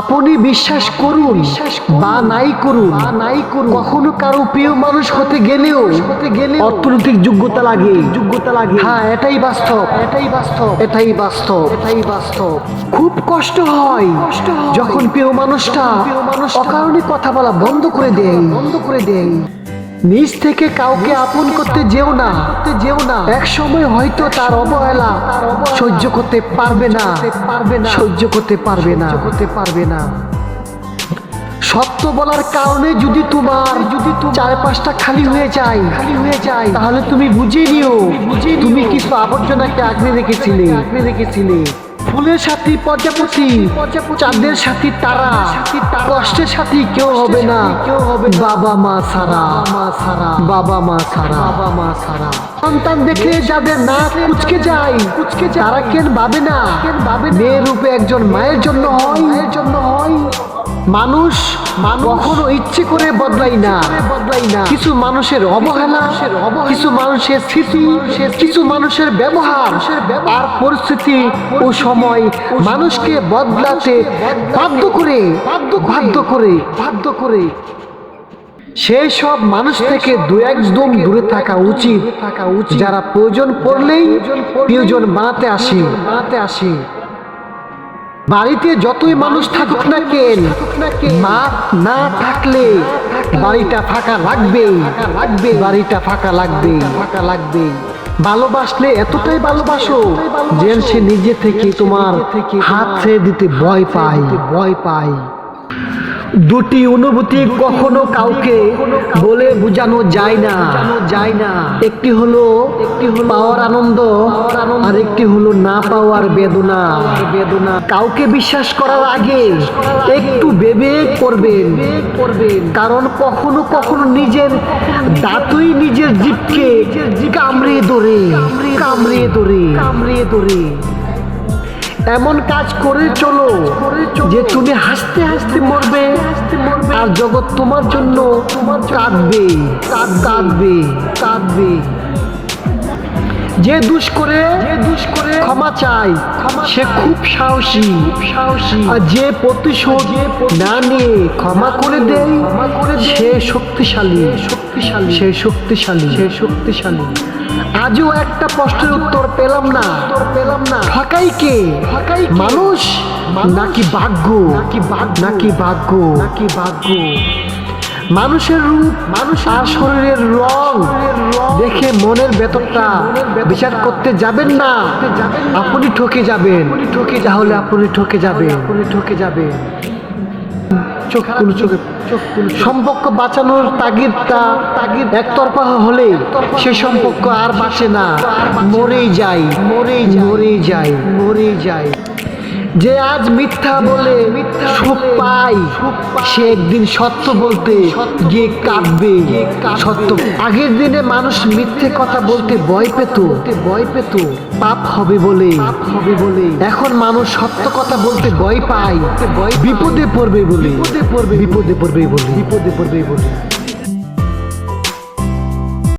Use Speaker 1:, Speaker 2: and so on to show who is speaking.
Speaker 1: আপনি বিশ্বাস করুন বা নাই করুন। নাই করুন। কখনো কারও প্রিয় মানুষ হতে গেলেও হতে গেলে অর্থনৈতিক যোগ্যতা লাগে। যোগ্যতা লাগে। হ্যাঁ এটাই বাস্তব। এটাই বাস্তব। এটাই বাস্তব। এটাই বাস্তব। খুব কষ্ট হয় কষ্ট যখন প্রিয় মানুষটা প্রিয় মানুষ অকারণে কথা বলা বন্ধ করে দেয়। বন্ধ করে দেয়। নিজ থেকে কাউকে আপন করতে যেও না। যেও না এক সময় হয়তো তার অবহেলা সহ্য করতে পারবে না। পারবে না সহ্য করতে পারবে না। করতে পারবে না সত্য বলার কারণে যদি তোমার যদি চার পাঁচটা খালি হয়ে যায় খালি হয়ে যায় তাহলে তুমি বুঝে নিও বুঝে তুমি কিছু আবর্জনাকে আগলে রেখেছিলে আগলে রেখেছিলে। ফুলের সাথী, প্রজাপতি, চাঁদের সাথী তারা, কষ্টের সাথী কেউ হবে না। কেউ হবে বাবা মা সারা মা সারা বাবা মা সারা বাবা মা সারা সন্তান দেখে যাদের না কুচকে যায় কুচকে যারা কেন ভাবে না? কেন ভাবে মেয়ে রূপে একজন মায়ের জন্য হয় মায়ের জন্য হয়। মানুষ কখনো ইচ্ছে করে বদলাই না। বদলাই না কিছু মানুষের অবহেলা, কিছু মানুষের স্মৃতি কিছু মানুষের ব্যবহার আর পরিস্থিতি ও সময় মানুষকে বদলাতে বাধ্য করে বাধ্য করে বাধ্য করে। সেই সব মানুষ থেকে দু একদম দূরে থাকা উচিত থাকা উচিত যারা প্রয়োজন পড়লেই প্রয়োজন বানাতে আসে বানাতে আসে। বাড়িতে যতই মানুষ থাকুক না কেন, মা না থাকলে বাড়িটা ফাঁকা লাগবে। লাগবে বাড়িটা ফাঁকা লাগবে। ফাঁকা লাগবে ভালোবাসলে এতটাই ভালোবাসো যে সে নিজে থেকে তোমার হাত ছেড়ে দিতে ভয় পায় ভয় পায়। দুটি অনুভূতি কখনো কাউকে বলে বোঝানো যায় না। যায় না একটি হলো একটি হলো পাওয়ার আনন্দ, আর একটি হলো না পাওয়ার বেদনা। বেদনা কাউকে বিশ্বাস করার আগে একটু ভেবে করবেন। করবেন কারণ কখনো কখনো নিজের দাঁতই নিজের জীবকে কামড়িয়ে ধরে কামড়িয়ে ধরে। কামড়িয়ে ধরে। এমন কাজ করে চলো যে তুমি হাসতে হাসতে মরবে আর জগৎ তোমার জন্য কাঁদবে কাঁদবে কাঁদবে। যে দুষ করে যে দুষ করে ক্ষমা চাই সে খুব সাহসী। সাহসী। আর যে প্রতিশোধ না নিয়ে ক্ষমা করে দেয় সে শক্তিশালী। শক্তিশালী। সে শক্তিশালী। সে শক্তিশালী। আজও একটা প্রশ্নের উত্তর পেলাম না। পেলাম না ঠকাই কে? ঠকাই মানুষ নাকি ভাগ্য? নাকি নাকি ভাগ্য? নাকি ভাগ্য মানুষের রূপ মানুষ আর শরীরের রং দেখে মনের ভেতরটা বিচার করতে যাবেন না। আপনি ঠকে যাবেন। ঠকে তাহলে আপনি ঠকে যাবেন আপনি ঠকে যাবেন। চোখে চোখ সম্পর্ক বাঁচানোর তাগিদটা তাগিদ একতরফা হলে সে সম্পর্ক আর বাঁচে না। মরেই যায়, মরেই মরেই যায় মরেই যায়। যে আজ মিথ্যা বলে সুখ পাই সে একদিন সত্য বলতে গিয়ে কাঁদবে। সত্য। আগের দিনে মানুষ মিথ্যে কথা বলতে ভয় পেত। ভয় পেত। পাপ হবে বলে। হবে বলে। এখন মানুষ সত্য কথা বলতে ভয় পায়। বিপদে পড়বে বলে। বিপদে পড়বে বিপদে পড়বে বলে। বিপদে পড়বে বলে।